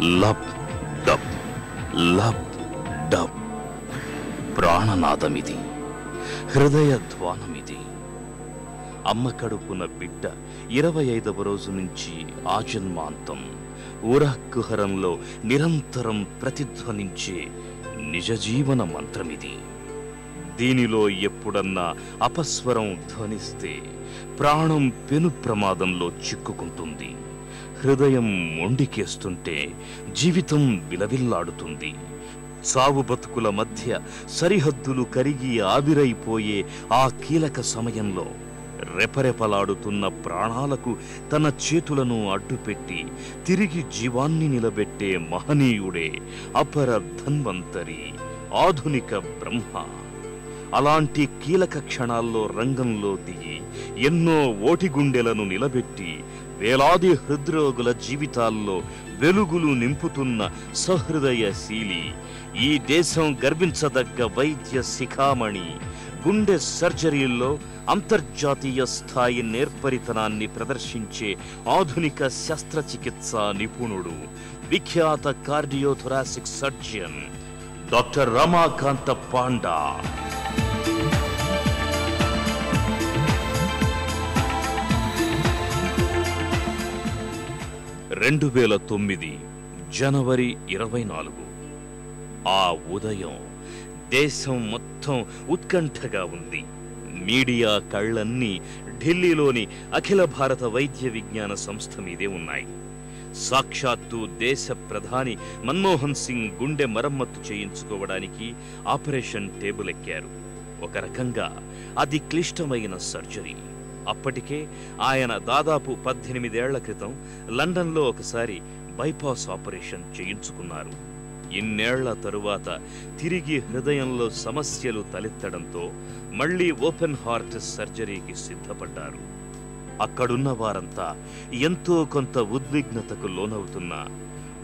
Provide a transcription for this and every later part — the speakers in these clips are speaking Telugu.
Lub dub lub dub. ప్రాణనాదమిది హృదయ ధ్వానమిది అమ్మ కడుపున బిడ్డ ఇరవై ఐదవ రోజు నుంచి ఆజన్మాంతం ఊరహక్కుహరంలో నిరంతరం ప్రతిధ్వనించే నిజ జీవన మంత్రమిది. దీనిలో ఎప్పుడన్నా అపస్వరం ధ్వనిస్తే ప్రాణం పెను ప్రమాదంలో చిక్కుకుంటుంది. హృదయం మొండికేస్తుంటే జీవితం విలవిల్లాడుతుంది. సావు బతుకుల మధ్య సరిహద్దులు కరిగి ఆవిరైపోయే ఆ కీలక సమయంలో రెపరెపలాడుతున్న ప్రాణాలకు తన చేతులను అడ్డుపెట్టి తిరిగి జీవాన్ని నిలబెట్టే మహనీయుడే అపర ధన్వంతరి ఆధునిక బ్రహ్మ. అలాంటి కీలక క్షణాల్లో రంగంలో దిగి ఎన్నో ఓటిగుండెలను నిలబెట్టి వేలాది హృద్రోగుల జీవితాల్లో వెలుగులు నింపుతున్న సహృదయశీలి ఈ దేశం గర్వించదగ్గ వైద్య శిఖామణి గుండె సర్జరీల్లో అంతర్జాతీయ స్థాయి నేర్పరితనాన్ని ప్రదర్శించే ఆధునిక శస్త్రచికిత్స నిపుణుడు విఖ్యాత cardiothoracic surgeon doctor Ramakanta Panda. రెండు వేల తొమ్మిది జనవరి ఇరవై నాలుగు. ఆ ఉదయం దేశం మొత్తం ఉత్కంఠగా ఉంది. మీడియా కళ్ళన్నీ ఢిల్లీలోని అఖిల భారత వైద్య విజ్ఞాన సంస్థ మీదే ఉన్నాయి. సాక్షాత్తు దేశ ప్రధాని మన్మోహన్ సింగ్ గుండె మరమ్మత్తు చేయించుకోవడానికి ఆపరేషన్ టేబుల్ ఎక్కారు ఒక రకంగా అది క్లిష్టమైన సర్జరీ. అప్పటికే ఆయన దాదాపు పద్దెనిమిదేళ్ళ క్రితం లండన్లో ఒకసారి బైపాస్ ఆపరేషన్ చేయించుకున్నారు. ఇన్నేళ్ళ తరువాత తిరిగి హృదయంలో సమస్యలు తలెత్తడంతో మళ్ళీ ఓపెన్ హార్ట్ సర్జరీకి సిద్ధపడ్డారు. అక్కడున్న వారంతా ఎంతో కొంత ఉద్విగ్నతకు లోనవుతున్నా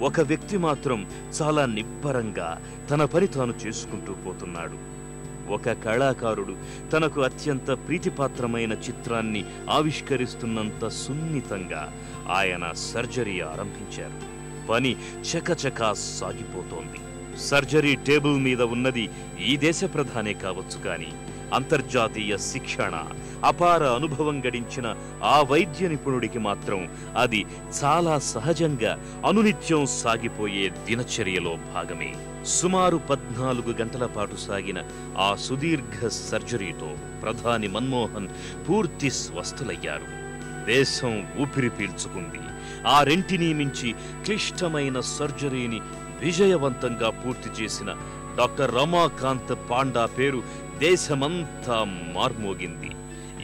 ఒక వ్యక్తి మాత్రం చాలా నిబ్బరంగా తన పని తాను చేసుకుంటూ పోతున్నాడు. ఒక కళాకారుడు తనకు అత్యంత ప్రీతిపాత్రమైన చిత్రాన్ని ఆవిష్కరిస్తున్నంత సున్నితంగా ఆయన సర్జరీ ఆరంభించారు. పని చకచకా సాగిపోతోంది. సర్జరీ టేబుల్ మీద ఉన్నది ఈ దేశ ప్రధానే కావచ్చు కానీ అంతర్జాతీయ శిక్షణ అపార అనుభవం గడించిన ఆ వైద్య నిపుణుడికి మాత్రం అది చాలా సహజంగా అనునిత్యం సాగిపోయే దినచర్యలో భాగమే. సుమారు పద్నాలుగు గంటల పాటు సాగిన ఆ సుదీర్ఘ సర్జరీతో ప్రధాని మన్మోహన్ పూర్తి స్వస్థులయ్యారు. దేశం ఊపిరి పీల్చుకుంది. ఆ రెంటిని మించి క్లిష్టమైన సర్జరీని విజయవంతంగా పూర్తి చేసిన డాక్టర్ రమాకాంత్ పాండా పేరు దేశమంతా మార్మోగింది.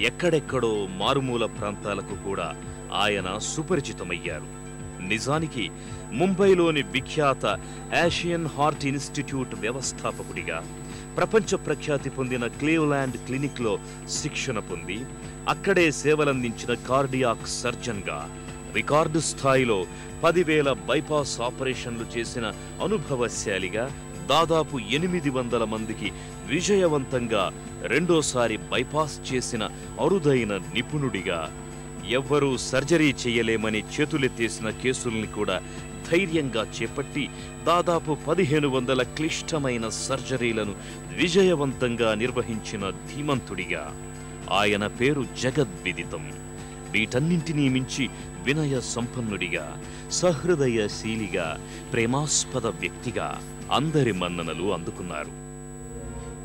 ఎక్కడెక్కడో మారుమూల ప్రాంతాలకు కూడా ఆయన సుపరిచితమయ్యారు. నిజానికి ముంబైలోని విఖ్యాత ఆషియన్ హార్ట్ ఇన్స్టిట్యూట్ వ్యవస్థాపకుడిగా ప్రపంచ ప్రఖ్యాతి పొందిన క్లీవ్లాండ్ క్లినిక్లో శిక్షణ పొంది అక్కడే సేవలందించిన కార్డియాక్ సర్జన్గా రికార్డు స్థాయిలో పదివేల బైపాస్ ఆపరేషన్లు చేసిన అనుభవశాలిగా దాదాపు ఎనిమిది వందల మందికి విజయవంతంగా రెండోసారి బైపాస్ చేసిన అరుదైన నిపుణుడిగా. ఎవ్వరూ సర్జరీ చేయలేమని చేతులెత్తేసిన కేసుల్ని కూడా ధైర్యంగా చేపట్టి దాదాపు పదిహేను వందల క్లిష్టమైన సర్జరీలను విజయవంతంగా నిర్వహించిన ధీమంతుడిగా. ఆయన పేరు జగద్విదితం. వీటన్నింటినీ మించి వినయ సంపన్నుడిగా సహృదయశీలిగా ప్రేమాస్పద వ్యక్తిగా. అందరి మన్ననలు అందుకున్నారు.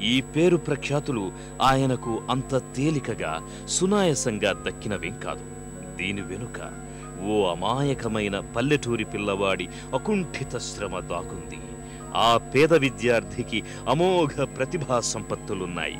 ఈ పేరు ప్రఖ్యాతులు ఆయనకు అంత తేలికగా సునాయసంగా దక్కినవేం కాదు. దీని వెనుక ఓ అమాయకమైన పల్లెటూరి పిల్లవాడి అకుంఠిత శ్రమ దాగుంది. ఆ పేద విద్యార్థికి అమోఘ ప్రతిభా సంపత్తులున్నాయి.